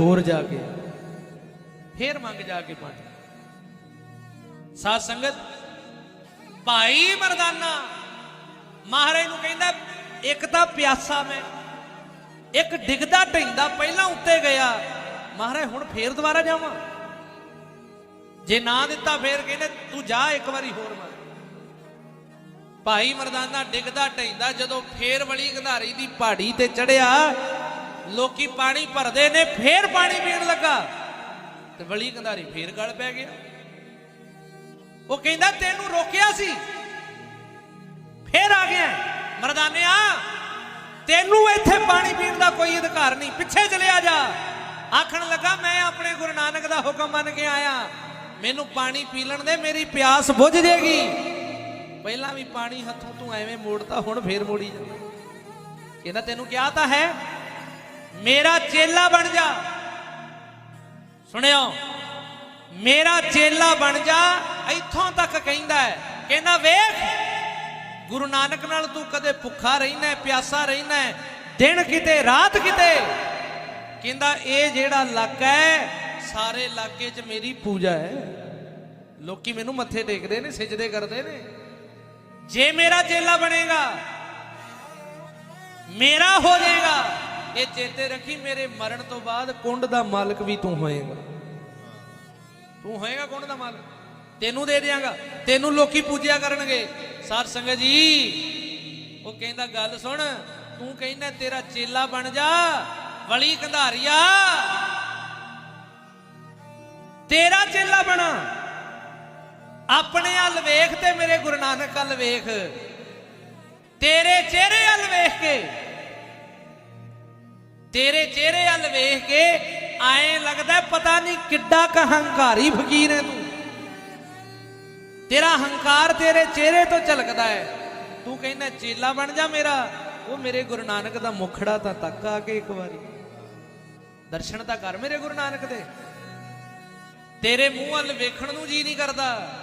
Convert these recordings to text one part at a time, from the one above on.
ਹੋਰ ਜਾ ਕੇ। ਫੇਰ ਮੰਗ ਜਾ ਕੇ ਪਾਣੀ ਸਾਧ ਸੰਗਤ, ਭਾਈ ਮਰਦਾਨਾ, ਮਹਾਰਾਜ ਨੂੰ ਕਹਿੰਦਾ, ਇੱਕ ਤਾਂ ਪਿਆਸਾ ਮੈਂ, ਇੱਕ ਡਿੱਗਦਾ ਢਿੰਦਾ ਪਹਿਲਾਂ ਉੱਤੇ ਗਿਆ। ਮਹਾਰਾਜ, ਹੁਣ ਫੇਰ ਦੁਬਾਰਾ ਜਾਵਾਂ? ਜੇ ਨਾ ਦਿੱਤਾ ਫੇਰ ਕਹਿੰਦੇ, ਤੂੰ ਜਾ ਇੱਕ ਵਾਰੀ ਹੋਰ ਮਾਰ। ਭਾਈ ਮਰਦਾਨਾ ਡਿੱਗਦਾ ਢੈਂਦਾ ਜਦੋਂ ਫੇਰ ਵਲੀ ਗੰਧਾਰੀ ਦੀ ਪਹਾੜੀ ਤੇ ਚੜਿਆ ਲੋਕੀ ਪਾਣੀ ਭਰਦੇ ਨੇ, ਫੇਰ ਪਾਣੀ ਪੀਣ ਲੱਗਾ। ਤੇ ਵਲੀ ਕੰਧਾਰੀ ਫੇਰ ਗਲ ਪੈ ਗਿਆ। ਉਹ ਕਹਿੰਦਾ, ਤੈਨੂੰ ਰੋਕਿਆ ਸੀ। ਫੇਰ ਆ ਗਿਆ। ਮਰਦਾਨਿਆ, ਤੈਨੂੰ ਇੱਥੇ ਪਾਣੀ ਪੀਣ ਦਾ ਕੋਈ ਅਧਿਕਾਰ ਨਹੀਂ। ਪਿੱਛੇ ਚਲਿਆ ਜਾ। ਆਖਣ ਲੱਗਾ, ਮੈਂ ਆਪਣੇ ਗੁਰੂ ਨਾਨਕ ਦਾ ਹੁਕਮ ਮੰਨ ਕੇ ਆਇਆ। ਮੈਨੂੰ ਪਾਣੀ ਪੀ ਲੈਣ ਦੇ, ਮੇਰੀ ਪਿਆਸ ਬੁੱਝ ਜੇਗੀ। ਪਹਿਲਾਂ ਵੀ ਪਾਣੀ ਹੱਥੋਂ ਤੂੰ ਐਵੇਂ ਮੋੜਦਾ ਹੁਣ ਫੇਰ ਮੋੜੀ ਜਾਂਦਾ। ਕਹਿੰਦਾ, ਤੈਨੂੰ ਕਿਹਾ ਤਾਂ ਹੈ ਮੇਰਾ ਚੇਲਾ ਬਣ ਜਾ। ਸੁਣਿਓ, ਮੇਰਾ ਚੇਲਾ ਬਣ ਜਾ, ਇੱਥੋਂ ਤੱਕ ਕਹਿੰਦਾ ਹੈ, ਕਹਿੰਦਾ ਵੇਖ, ਗੁਰੂ ਨਾਨਕ ਨਾਲ ਤੂੰ ਕਦੇ ਭੁੱਖਾ ਰਹਿਣਾ ਪਿਆਸਾ ਰਹਿਣਾ ਦਿਨ ਕਿਤੇ, ਰਾਤ ਕਿਤੇ। ਕਹਿੰਦਾ, ਇਹ ਜਿਹੜਾ ਇਲਾਕਾ ਹੈ, ਸਾਰੇ ਇਲਾਕੇ 'ਚ ਮੇਰੀ ਪੂਜਾ ਹੈ। ਲੋਕੀ ਮੈਨੂੰ ਮੱਥੇ ਟੇਕਦੇ ਨੇ, ਸਿਜਦੇ ਕਰਦੇ ਨੇ। ਜੇ ਮੇਰਾ ਚੇਲਾ ਬਣੇਗਾ, ਮੇਰਾ ਹੋ ਜਾਏਗਾ। ਇਹ ਚੇਤੇ ਰੱਖੀ ਮੇਰੇ ਮਰਨ ਤੋਂ ਬਾਅਦ ਕੁੰਡ ਦਾ ਮਾਲਕ ਵੀ ਤੂੰ ਹੋਏਗਾ। ਤੂੰ ਹੋਏਗਾ ਕੁੰਡ ਦਾ ਮਾਲਕ। ਤੈਨੂੰ ਦੇ ਦਿਆਂਗਾ। ਤੈਨੂੰ ਲੋਕੀ ਪੂਜਿਆ ਕਰਨਗੇ। ਸਾਧ ਸੰਗਤ ਜੀ, ਉਹ ਕਹਿੰਦਾ, ਗੱਲ ਸੁਣ, ਤੂੰ ਕਹਿੰਦਾ, ਤੇਰਾ ਚੇਲਾ ਬਣ ਜਾ, ਵਲੀ ਕੰਧਾਰੀਆ। ਤੇਰਾ ਚੇਲਾ ਬਣਾ। ਆਪਣੇ ਵੱਲ ਵੇਖ ਤੇ ਮੇਰੇ ਗੁਰੂ ਨਾਨਕ ਵੱਲ ਵੇਖ। ਤੇਰੇ ਚਿਹਰੇ ਵੱਲ ਵੇਖ ਕੇ ਤੇਰੇ ਚਿਹਰੇ ਵੱਲ ਵੇਖ ਕੇ ਐਂ ਲੱਗਦਾ ਪਤਾ ਨਹੀਂ ਕਿੱਡਾ ਕ ਹੰਕਾਰੀ ਫਕੀਰ ਹੈ ਤੂੰ। ਤੇਰਾ ਹੰਕਾਰ ਤੇਰੇ ਚਿਹਰੇ ਤੋਂ ਝਲਕਦਾ ਹੈ। ਤੂੰ ਕਹਿੰਦਾ, ਚੇਲਾ ਬਣ ਜਾ ਮੇਰਾ। ਉਹ ਮੇਰੇ ਗੁਰੂ ਨਾਨਕ ਦਾ ਮੁਖੜਾ ਤਾਂ ਤੱਕ ਆ ਕੇ ਇੱਕ ਵਾਰੀ। ਦਰਸ਼ਨ ਤਾਂ ਕਰ ਮੇਰੇ ਗੁਰੂ ਨਾਨਕ ਦੇ। ਤੇਰੇ ਮੂੰਹ ਵੱਲ ਵੇਖਣ ਨੂੰ ਜੀ ਨਹੀਂ ਕਰਦਾ।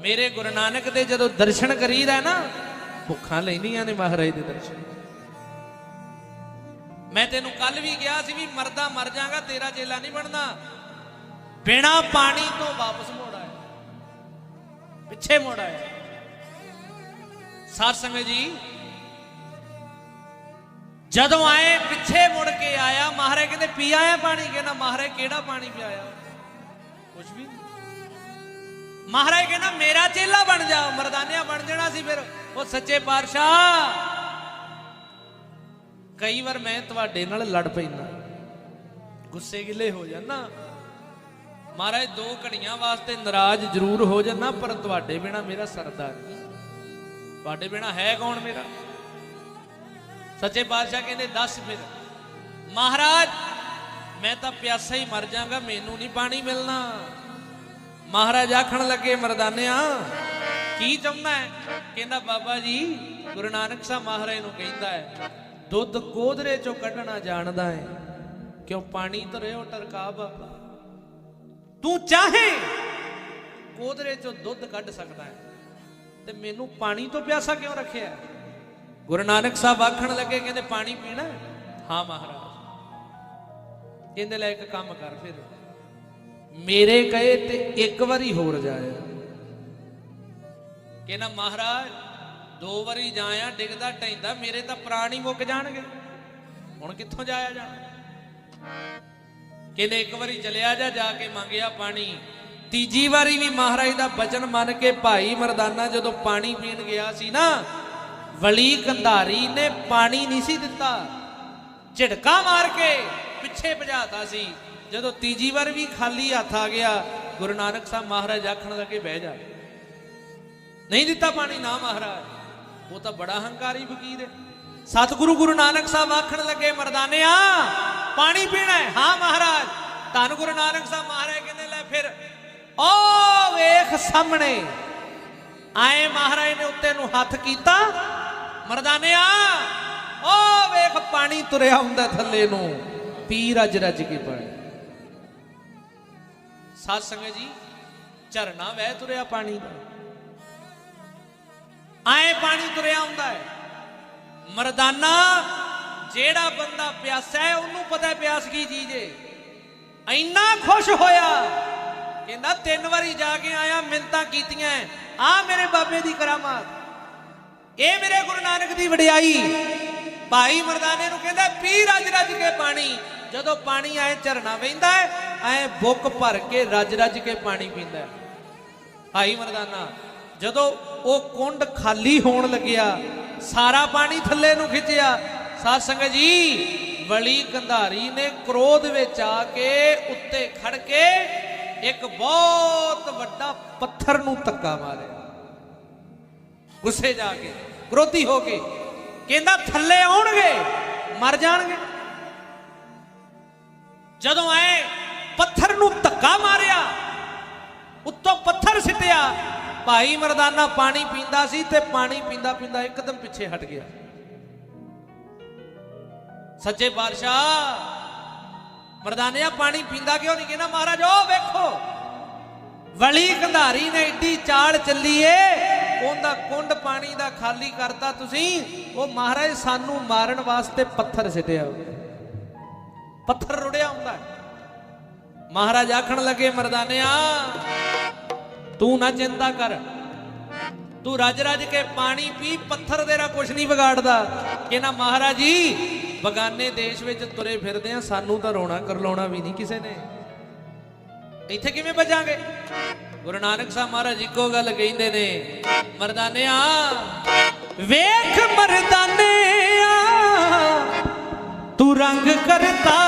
ਮੇਰੇ ਗੁਰੂ ਨਾਨਕ ਦੇ ਜਦੋਂ ਦਰਸ਼ਨ ਕਰੀਦਾ ਨਾ, ਭੁੱਖਾਂ ਲੈਂਦੀਆਂ ਨੇ ਮਹਾਰਾਜ ਦੇ ਦਰਸ਼ਨ। ਮੈਂ ਤੈਨੂੰ ਕੱਲ ਵੀ ਕਿਹਾ ਸੀ ਵੀ ਮਰਦਾ ਮਰ ਜਾਗਾ ਤੇਰਾ ਚੇਲਾ ਨਹੀਂ ਬਣਨਾ ਬਿਨਾ ਪਾਣੀ ਤੋਂ ਵਾਪਸ ਮੋੜ ਆਇਆ। ਪਿੱਛੇ ਮੋੜ ਆਇਆ। ਸਾਧ ਸੰਗਤ ਜੀ, ਜਦੋਂ ਆਏ, ਪਿੱਛੇ ਮੁੜ ਕੇ ਆਇਆ, ਮਹਾਰਾਜ ਕਹਿੰਦੇ, ਪੀ ਆਇਆ ਪਾਣੀ? ਕਹਿੰਦਾ, ਮਹਾਰਾਜ, ਕਿਹੜਾ ਪਾਣੀ ਪਿਆਇਆ? ਕੁਝ ਵੀ ਮਹਾਰਾਜ ਕਹਿੰਦਾ, ਮੇਰਾ ਚੇਲਾ ਬਣ ਜਾ, ਮਰਦਾਨਿਆ ਬਣ ਜਾਣਾ ਸੀ ਫਿਰ। ਉਹ ਸੱਚੇ ਪਾਤਸ਼ਾਹ ਕਈ ਵਾਰ ਮੈਂ ਤੁਹਾਡੇ ਨਾਲ ਲੜ ਪੈਂਦਾ। ਗੁੱਸੇ ਗਿਲੇ ਹੋ ਜਾਣਾ ਮਹਾਰਾਜ, ਦੋ ਘੜੀਆਂ ਵਾਸਤੇ ਨਾਰਾਜ਼ ਜ਼ਰੂਰ ਹੋ ਜਾਣਾ ਪਰ ਤੁਹਾਡੇ ਬਿਨਾ ਮੇਰਾ ਸਰਦਾ ਨਹੀਂ। ਤੁਹਾਡੇ ਬਿਨਾ ਹੈ ਕੌਣ ਮੇਰਾ? ਸੱਚੇ ਪਾਤਸ਼ਾਹ ਕਹਿੰਦੇ, ਦੱਸ ਫਿਰ। ਮਹਾਰਾਜ, ਮੈਂ ਤਾਂ ਪਿਆਸਾ ਹੀ ਮਰ ਜਾਗਾ ਮੈਨੂੰ ਨਹੀਂ ਪਾਣੀ ਮਿਲਣਾ। ਮਹਾਰਾਜ ਆਖਣ ਲੱਗੇ, ਮਰਦਾਨਿਆ, ਕੀ ਚਾਹੁੰਦਾ ਹੈ? ਕਹਿੰਦਾ, ਬਾਬਾ ਜੀ, ਗੁਰੂ ਨਾਨਕ ਸਾਹਿਬ ਮਹਾਰਾਜ ਨੂੰ ਕਹਿੰਦਾ ਹੈ ਦੁੱਧ ਕੋਧਰੇ ਚੋਂ ਕੱਢਣਾ ਜਾਣਦਾ ਹੈ ਕਿਉਂ ਪਾਣੀ ਧਰਿਓ ਟਰਕਾ ਬਾਬਾ ਤੂੰ ਚਾਹੇ ਕੋਧਰੇ ਚੋਂ ਦੁੱਧ ਕੱਢ ਸਕਦਾ ਹੈ ਤੇ ਮੈਨੂੰ ਪਾਣੀ ਤੋਂ ਪਿਆਸਾ ਕਿਉਂ ਰੱਖਿਆ? ਗੁਰੂ ਨਾਨਕ ਸਾਹਿਬ ਆਖਣ ਲੱਗੇ, ਕਹਿੰਦੇ ਪਾਣੀ ਪੀਣਾ ਹਾਂ ਮਹਾਰਾਜ। ਕਹਿੰਦੇ ਲੈ ਇੱਕ ਕੰਮ ਕਰ ਫਿਰ। ਮੇਰੇ ਕਹੇ ਤੇ ਇੱਕ ਵਾਰੀ ਹੋਰ ਜਾਇਆ। ਕਹਿੰਦਾ ਮਹਾਰਾਜ ਦੋ ਵਾਰੀ ਜਾਇਆ, ਡਿੱਗਦਾ ਟੈਂਦਾ ਮੇਰੇ ਤਾਂ ਪ੍ਰਾਣ ਹੀ ਮੁੱਕ ਜਾਣਗੇ। ਹੁਣ ਕਿੱਥੋਂ ਜਾਇਆ ਜਾਣਾ ਕਹਿੰਦੇ ਇੱਕ ਵਾਰੀ ਚਲਿਆ ਜਾ ਜਾ ਕੇ ਮੰਗਿਆ ਪਾਣੀ। ਤੀਜੀ ਵਾਰੀ ਵੀ ਮਹਾਰਾਜ ਦਾ ਬਚਨ ਮੰਨ ਕੇ ਭਾਈ ਮਰਦਾਨਾ ਜਦੋਂ ਪਾਣੀ ਪੀਣ ਗਿਆ ਸੀ ਨਾ, ਵਲੀ ਕੰਧਾਰੀ ਨੇ ਪਾਣੀ ਨਹੀਂ ਸੀ ਦਿੱਤਾ। ਝਟਕਾ ਮਾਰ ਕੇ ਪਿੱਛੇ ਭਜਾਤਾ ਸੀ। ਜਦੋਂ ਤੀਜੀ ਵਾਰ ਵੀ ਖਾਲੀ ਹੱਥ ਆ ਗਿਆ, ਗੁਰੂ ਨਾਨਕ ਸਾਹਿਬ ਮਹਾਰਾਜ ਆਖਣ ਲੱਗੇ, ਬਹਿ ਜਾ। ਨਹੀਂ ਦਿੱਤਾ ਪਾਣੀ ਨਾ ਮਹਾਰਾਜ। ਉਹ ਤਾਂ ਬੜਾ ਹੰਕਾਰੀ ਫਕੀਰ ਹੈ। ਸਤਿਗੁਰੂ ਗੁਰੂ ਨਾਨਕ ਸਾਹਿਬ ਆਖਣ ਲੱਗੇ, ਮਰਦਾਨਿਆ, ਪਾਣੀ ਪੀਣਾ ਹੈ। ਹਾਂ ਮਹਾਰਾਜ। ਧੰਨ ਗੁਰੂ ਨਾਨਕ ਸਾਹਿਬ ਮਹਾਰਾਜ ਕਹਿੰਦੇ, ਲੈ ਫਿਰ ਓ ਵੇਖ ਸਾਹਮਣੇ। ਆਏ ਮਹਾਰਾਜ ਨੇ ਉੱਤੇ ਨੂੰ ਹੱਥ ਕੀਤਾ। ਮਰਦਾਨਿਆ ਓ ਵੇਖ ਪਾਣੀ ਤੁਰਿਆ ਹੁੰਦਾ ਥੱਲੇ ਨੂੰ। ਪੀ ਰਜ ਰਜ ਕੇ ਪਾਣੀ। ਸਾਧ ਸੰਗਤ ਜੀ, ਝਰਨਾ ਵਹਿ ਤੁਰਿਆ ਪਾਣੀ ਦਾ। ਆਏ ਪਾਣੀ ਤੁਰਿਆ ਹੁੰਦਾ ਹੈ। ਮਰਦਾਨਾ, ਜਿਹੜਾ ਬੰਦਾ ਪਿਆਸਾ ਹੈ, ਉਹਨੂੰ ਪਤਾ ਹੈ ਪਿਆਸ ਕੀ ਚੀਜ਼ ਹੈ ਇੰਨਾ ਖੁਸ਼ ਹੋਇਆ, ਕਹਿੰਦਾ ਤਿੰਨ ਵਾਰੀ ਜਾ ਕੇ ਆਇਆ ਮਿੰਤਾਂ ਕੀਤੀਆਂ ਆ ਮੇਰੇ ਬਾਬੇ ਦੀ ਕਰਾਮਾਤ। ਇਹ ਮੇਰੇ ਗੁਰੂ ਨਾਨਕ ਦੀ ਵਡਿਆਈ। ਭਾਈ ਮਰਦਾਨੇ ਨੂੰ ਕਹਿੰਦਾ ਪੀ ਰੱਜ ਰੱਜ ਕੇ ਪਾਣੀ। ਜਦੋਂ ਪਾਣੀ ਆਏ ਝਰਨਾ ਵਹਿੰਦਾ ਹੈ, ਐ ਬੁੱਕ ਭਰ ਕੇ ਰੱਜ ਰੱਜ ਕੇ ਪਾਣੀ ਪੀਂਦਾ ਭਾਈ ਮਰਦਾਨਾ, ਜਦੋਂ ਉਹ ਕੁੰਡ ਖਾਲੀ ਹੋਣ ਲੱਗਿਆ। ਸਾਰਾ ਪਾਣੀ ਥੱਲੇ ਨੂੰ ਖਿੱਚਿਆ। ਸਾਧ ਸੰਗਤ ਜੀ, ਵਲੀ ਕੰਧਾਰੀ ਨੇ ਕ੍ਰੋਧ ਵਿੱਚ ਆ ਕੇ ਉੱਤੇ ਖੜ ਕੇ ਇੱਕ ਬਹੁਤ ਵੱਡਾ ਪੱਥਰ ਨੂੰ ਧੱਕਾ ਮਾਰਿਆ। ਗੁੱਸੇ ਜਾ ਕੇ ਕ੍ਰੋਧੀ ਹੋ ਕੇ ਕਹਿੰਦਾ, ਥੱਲੇ ਆਉਣਗੇ, ਮਰ ਜਾਣਗੇ। ਜਦੋਂ ਐ ਪੱਥਰ ਨੂੰ ਧੱਕਾ ਮਾਰਿਆ, ਉੱਤੋਂ ਪੱਥਰ ਸਿੱਟਿਆ। ਭਾਈ ਮਰਦਾਨਾ ਪਾਣੀ ਪੀਂਦਾ ਸੀ ਤੇ ਪਾਣੀ ਪੀਂਦਾ ਪੀਂਦਾ ਇੱਕਦਮ ਪਿੱਛੇ ਹਟ ਗਿਆ। ਸੱਚੇ ਬਾਦਸ਼ਾਹ ਮਰਦਾਨਿਆ ਪਾਣੀ ਪੀਂਦਾ ਕਿਉਂ ਨਹੀਂ? ਕਹਿੰਦਾ, ਮਹਾਰਾਜ, ਉਹ ਵੇਖੋ, ਵਲੀ ਕੰਧਾਰੀ ਨੇ ਏਡੀ ਚਾਲ ਚੱਲੀ ਏ, ਉਹਦਾ ਕੁੰਡ ਪਾਣੀ ਦਾ ਖਾਲੀ ਕਰਤਾ ਤੁਸੀਂ, ਉਹ ਮਹਾਰਾਜ ਸਾਨੂੰ ਮਾਰਨ ਵਾਸਤੇ ਪੱਥਰ ਸਿੱਟਿਆ ਪੱਥਰ ਰੁੜਿਆ ਹੁੰਦਾ ਮਹਾਰਾਜ ਆਖਣ ਲੱਗੇ, ਮਰਦਾਨਿਆ ਤੂੰ ਨਾ ਚਿੰਤਾ ਕਰ। ਤੂੰ ਰੱਜ ਰੱਜ ਕੇ ਪਾਣੀ ਪੀ, ਪੱਥਰ ਤੇਰਾ ਕੁਛ ਨਹੀਂ ਵਿਗਾੜਦਾ। ਕਿ ਮਹਾਰਾਜ ਜੀ, ਬਗਾਨੇ ਦੇਸ਼ ਵਿੱਚ ਤੁਰੇ ਫਿਰਦੇ ਆ, ਸਾਨੂੰ ਤਾਂ ਰੋਣਾ ਕਰਲਾਉਣਾ ਵੀ ਨਹੀਂ ਕਿਸੇ ਨੇ। ਇੱਥੇ ਕਿਵੇਂ ਬਚਾਂਗੇ ਗੁਰੂ ਨਾਨਕ ਸਾਹਿਬ ਮਹਾਰਾਜ ਇੱਕੋ ਗੱਲ ਕਹਿੰਦੇ ਨੇ, ਮਰਦਾਨਿਆ, ਵੇਖ ਮਰਦਾਨਿਆ, ਤੂੰ ਰੰਗ ਕਰਤਾ।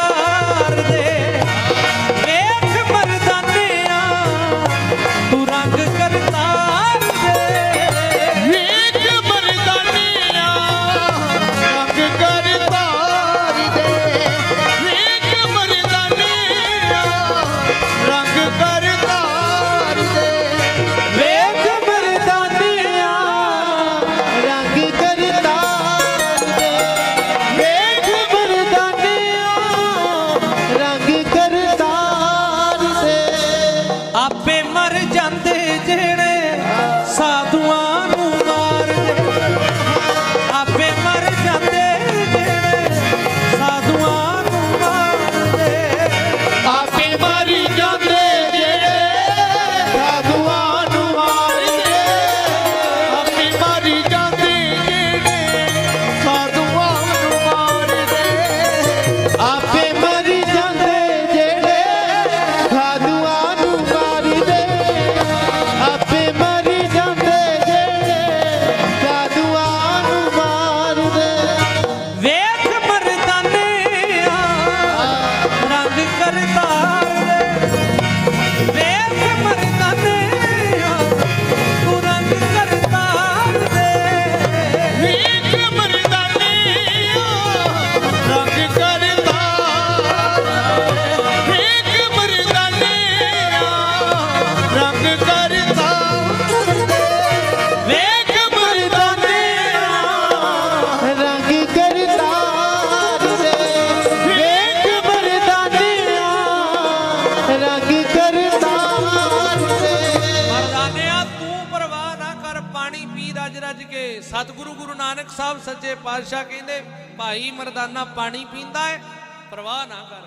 ਰੱਜ ਸਤਿਗੁਰੂ ਗੁਰੂ ਨਾਨਕ ਸਾਹਿਬ ਸੱਚੇ ਪਾਤਸ਼ਾਹ ਕਹਿੰਦੇ, ਭਾਈ ਮਰਦਾਨਾ ਪਾਣੀ ਪੀਂਦਾ ਹੈ ਪਰਵਾਹ ਨਾ ਕਰ।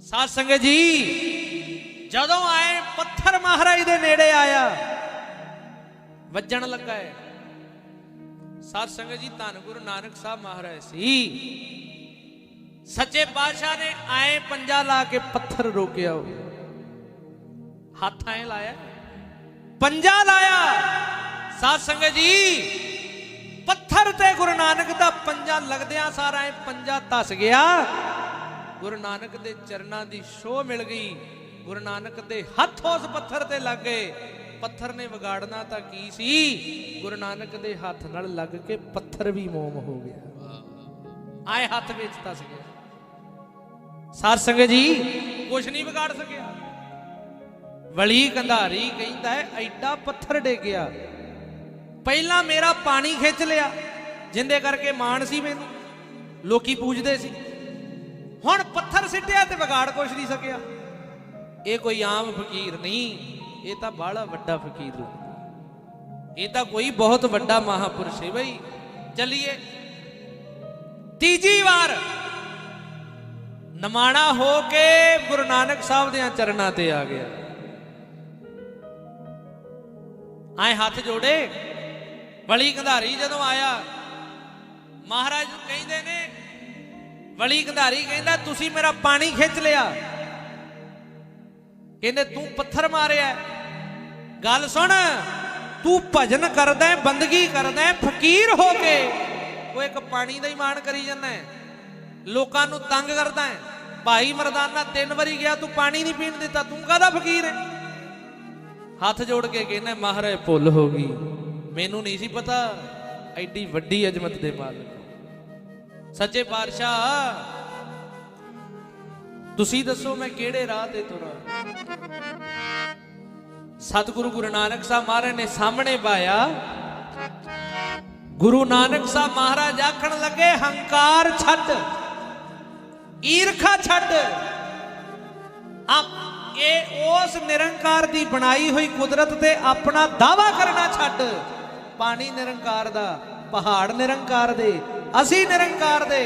ਸਾਧ ਸੰਗਤ ਜੀ, ਜਦੋਂ ਆਏ, ਪੱਥਰ ਮਹਾਰਾਜ ਦੇ ਨੇੜੇ ਆਇਆ, ਵੱਜਣ ਲੱਗਾ ਹੈ ਸਾਧ ਸੰਗਤ ਜੀ, ਧੰਨ ਗੁਰੂ ਨਾਨਕ ਸਾਹਿਬ ਮਹਾਰਾਜ ਸੀ। ਸੱਚੇ ਪਾਤਸ਼ਾਹ ਨੇ ਆਏ, ਪੰਜਾ ਲਾ ਕੇ ਪੱਥਰ ਰੋਕਿਆ। ਉਹ ਹੱਥ ਐ ਲਾਇਆ। ਪੰਜਾ ਲਾਇਆ। ਸਾਧ ਸੰਗਤ ਜੀ, ਪੱਥਰ ਤੇ ਗੁਰੂ ਨਾਨਕ ਦਾ ਪੰਜਾ ਲੱਗਦਿਆਂ ਸਾਰਾ ਐ ਪੰਜਾ ਧਸ ਗਿਆ। ਗੁਰੂ ਨਾਨਕ ਦੇ ਚਰਨਾਂ ਦੀ ਸ਼ੋਅ ਮਿਲ ਗਈ। ਗੁਰੂ ਨਾਨਕ ਦੇ ਹੱਥ ਉਸ ਪੱਥਰ ਤੇ ਲੱਗ ਗਏ। ਪੱਥਰ ਨੇ ਵਿਗਾੜਨਾ ਤਾਂ ਕੀ ਸੀ? ਗੁਰੂ ਨਾਨਕ ਦੇ ਹੱਥ ਨਾਲ ਲੱਗ ਕੇ ਪੱਥਰ ਵੀ ਮੋਮ ਹੋ ਗਿਆ। ਆਏ ਹੱਥ ਵਿੱਚ ਤਸ ਗਿਆ। ਸਾਧ ਸੰਗਤ ਜੀ, ਕੁਛ ਨਹੀਂ ਵਿਗਾੜ ਸਕਿਆ। ਵਲੀ ਕੰਧਾਰੀ ਕਹਿੰਦਾ ਹੈ, ਐਡਾ ਪੱਥਰ ਡੇਗਿਆ ਪਹਿਲਾਂ ਮੇਰਾ ਪਾਣੀ ਖਿੱਚ ਲਿਆ, ਜਿੰਦੇ ਕਰਕੇ ਮਾਣ ਸੀ ਮੈਨੂੰ। ਲੋਕੀ ਪੂਜਦੇ ਸੀ। ਹੁਣ ਪੱਥਰ ਸਿੱਟਿਆ ਤੇ ਵਿਗਾੜ ਕੁਛ ਨਹੀਂ ਸਕਿਆ। ਇਹ ਕੋਈ ਆਮ ਫਕੀਰ ਨਹੀਂ, ਇਹ ਤਾਂ ਬਾਹਲਾ ਵੱਡਾ ਫਕੀਰ ਹੈ ਇਹ ਤਾਂ ਕੋਈ ਬਹੁਤ ਵੱਡਾ ਮਹਾਪੁਰਸ਼ ਹੈ ਬਈ। ਚੱਲੀਏ। ਤੀਜੀ ਵਾਰ ਨਮਾਣਾ ਹੋ ਕੇ ਗੁਰੂ ਨਾਨਕ ਸਾਹਿਬ ਦੇ ਚਰਨਾਂ ਤੇ ਆ ਗਿਆ। ਆਏ ਹੱਥ ਜੋੜੇ। ਵਲੀ ਕੰਧਾਰੀ ਜਦੋਂ ਆਇਆ, ਮਹਾਰਾਜ ਨੂੰ ਕਹਿੰਦੇ ਨੇ, ਵਲੀ ਕੰਧਾਰੀ ਕਹਿੰਦਾ, ਤੁਸੀਂ ਮੇਰਾ ਪਾਣੀ ਖਿੱਚ ਲਿਆ। ਕਹਿੰਦੇ, ਤੂੰ ਪੱਥਰ ਮਾਰਿਆ ਗੱਲ ਸੁਣ, ਤੂੰ ਭਜਨ ਕਰਦਾ ਹੈ, ਬੰਦਗੀ ਕਰਦਾ ਹੈ, ਫਕੀਰ ਹੋ ਕੇ। ਉਹ ਇੱਕ ਪਾਣੀ ਦਾ ਹੀ ਮਾਣ ਕਰੀ ਜਾਂਦਾ ਹੈ। ਲੋਕਾਂ ਨੂੰ ਤੰਗ ਕਰਦਾ ਹੈ। ਭਾਈ ਮਰਦਾਨਾ, ਤਿੰਨ ਵਾਰੀ ਗਿਆ, ਤੂੰ ਪਾਣੀ ਨਹੀਂ ਪੀਣ ਦਿੱਤਾ, ਤੂੰ ਕਾਹਦਾ ਫਕੀਰ ਹੈ? ਹੱਥ ਜੋੜ ਕੇ ਕਹਿੰਦਾ, ਮਹਾਰਾਜ, ਭੁੱਲ ਹੋ ਗਈ। ਮੈਨੂੰ ਨਹੀਂ ਸੀ ਪਤਾ ਐਡੀ ਵੱਡੀ ਅਜ਼ਮਤ ਦੇ ਮਾਲਕ ਸੱਚੇ ਪਾਤਸ਼ਾਹ, ਤੁਸੀਂ ਦੱਸੋ ਮੈਂ ਕਿਹੜੇ ਰਾਹ ਤੇ ਤੁਰਾਂ? ਸਤਿਗੁਰੂ ਗੁਰੂ ਨਾਨਕ ਸਾਹਿਬ ਮਹਾਰਾਜ ਨੇ ਸਾਹਮਣੇ ਪਾਇਆ। ਗੁਰੂ ਨਾਨਕ ਸਾਹਿਬ ਮਹਾਰਾਜ ਆਖਣ ਲੱਗੇ, ਹੰਕਾਰ ਛੱਡ, ਈਰਖਾ ਛੱਡ। ਆਪ, ਇਹ ਉਸ ਨਿਰੰਕਾਰ ਦੀ ਬਣਾਈ ਹੋਈ ਕੁਦਰਤ ਤੇ ਆਪਣਾ ਦਾਵਾ ਕਰਨਾ ਛੱਡ। ਪਾਣੀ ਨਿਰੰਕਾਰ ਦਾ, ਪਹਾੜ ਨਿਰੰਕਾਰ ਦੇ, ਅਸੀਂ ਨਿਰੰਕਾਰ ਦੇ।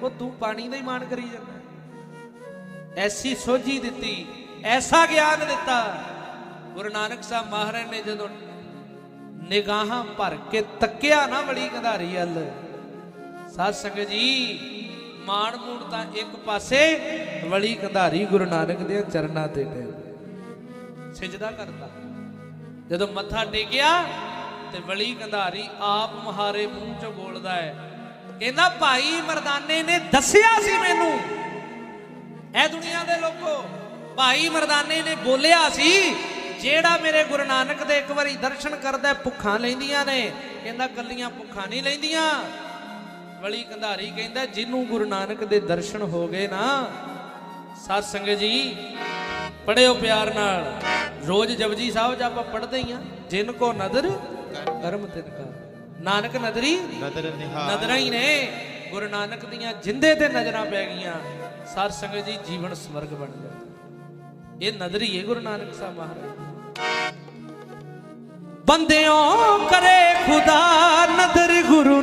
ਉਹ ਤੂੰ ਪਾਣੀ ਦਾ ਹੀ ਮਾਣ ਕਰੀ ਜਾਂਦਾ। ਐਸੀ ਸੋਝੀ ਦਿੱਤੀ, ਐਸਾ ਗਿਆਨ ਦਿੱਤਾ। ਗੁਰੂ ਨਾਨਕ ਸਾਹਿਬ ਮਹਾਰਾਜ ਨੇ ਜਦੋਂ ਨਿਗਾਹਾਂ ਭਰ ਕੇ ਤੱਕਿਆ ਨਾ ਬੜੀ ਕੰਧਾਰੀ ਵੱਲ ਸਾਧ ਸੰਗਤ ਜੀ, ਮਾਣ ਮੂਣ ਤਾਂ ਇੱਕ ਪਾਸੇ, ਵਲੀ ਕੰਧਾਰੀ ਗੁਰੂ ਨਾਨਕ ਦੇ ਚਰਨਾਂ ਤੇ ਗਏ ਸਿਜਦਾ ਕਰਦਾ। ਜਦੋਂ ਮੱਥਾ ਟੇਕਿਆ ਤੇ ਵਲੀ ਕੰਧਾਰੀ ਆਪ ਮਹਾਰੇ ਮੂੰਹ ਚੋਂ ਬੋਲਦਾ ਹੈ। ਕਹਿੰਦਾ, ਭਾਈ ਮਰਦਾਨੇ ਨੇ ਦੱਸਿਆ ਸੀ ਮੈਨੂੰ। ਇਹ ਦੁਨੀਆ ਦੇ ਲੋਕੋ, ਭਾਈ ਮਰਦਾਨੇ ਨੇ ਬੋਲਿਆ ਸੀ, ਜਿਹੜਾ ਮੇਰੇ ਗੁਰੂ ਨਾਨਕ ਦੇ ਇੱਕ ਵਾਰੀ ਦਰਸ਼ਨ ਕਰਦਾ ਭੁੱਖਾਂ ਲੈਂਦੀਆਂ ਨੇ। ਕਹਿੰਦਾ, ਕੱਲੀਆਂ ਭੁੱਖਾਂ ਨਹੀਂ ਲੈਂਦੀਆਂ। ਵਲੀ ਕੰਧਾਰੀ ਕਹਿੰਦਾ, ਜਿਹਨੂੰ ਗੁਰੂ ਨਾਨਕ ਦੇ ਦਰਸ਼ਨ ਹੋ ਗਏ ਨਾ ਸਤ ਸੰਗਤ ਜੀ, ਪੜਿਓ ਪਿਆਰ ਨਾਲ। ਰੋਜ਼ ਜਪਜੀ ਸਾਹਿਬ ਜਦ ਆਪਾਂ ਪੜਦੇ ਹੀ ਆ, ਜਿਨ ਕੋ ਨਦਰ ਕਰਮ ਤਿਨ ਕਾ ਨਾਨਕ ਨਦਰੀ ਨਦਰ ਨਿਹਾਲ। ਨਜ਼ਰਾਂ ਹੀ ਨੇ। ਗੁਰੂ ਨਾਨਕ ਦੀਆਂ ਜਿੰਦੇ ਤੇ ਨਜ਼ਰਾਂ ਪੈ ਗਈਆਂ। ਸਤ ਸੰਗਤ ਜੀ ਜੀਵਨ ਸਵਰਗ ਬਣ ਗਿਆ। ਇਹ ਨਜ਼ਰ ਹੀ ਹੈ ਗੁਰੂ ਨਾਨਕ ਸਾਹਿਬ ਮਹਾਰਾਜ ਬੰਦਿਓ ਕਰੇ ਖੁਦਾ ਨਦਰ ਗੁਰੂ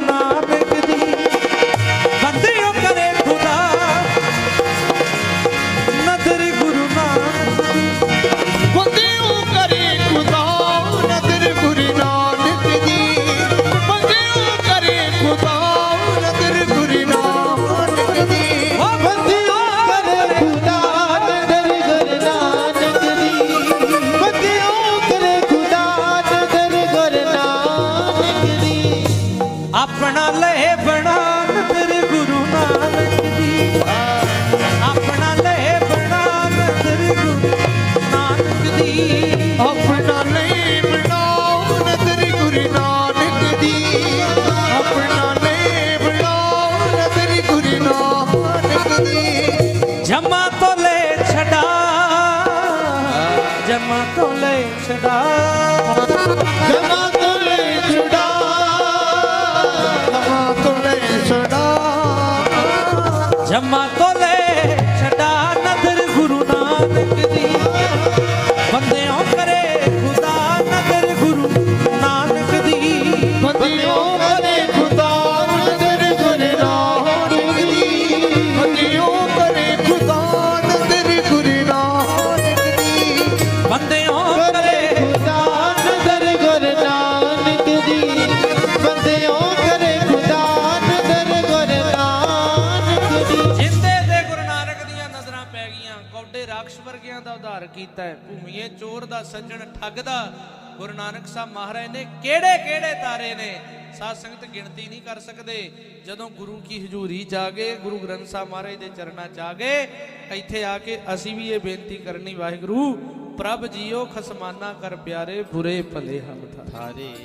ਗੁਰੂ ਦਾ ਉਧਾਰ ਕੀਤਾ ਹੈ। ਭੂਮੀਏ ਚੋਰ ਦਾ ਸੱਜਣ ਠੱਗ ਦਾ ਗੁਰੂ ਨਾਨਕ ਸਾਹਿਬ ਮਹਾਰਾਜ ਨੇ ਕਿਹੜੇ ਕਿਹੜੇ ਤਾਰੇ ਨੇ? ਸਾਧ ਸੰਗਤ ਗਿਣਤੀ ਨਹੀਂ ਕਰ ਸਕਦੇ। ਜਦੋਂ ਗੁਰੂ ਕੀ ਹਜ਼ੂਰੀ ਚ ਆ ਗਏ ਗੁਰੂ ਗ੍ਰੰਥ ਸਾਹਿਬ ਮਹਾਰਾਜ ਦੇ ਚਰਨਾਂ ਚ ਆ ਗਏ ਇੱਥੇ ਆ ਕੇ ਅਸੀਂ ਵੀ ਇਹ ਬੇਨਤੀ ਕਰਨੀ, ਵਾਹਿਗੁਰੂ, ਪ੍ਰਭ ਜੀਓ ਖਸਮਾਨਾ ਕਰ ਪਿਆਰੇ, ਬੁਰੇ ਭਲੇ ਹਮ ਠਾਰੇ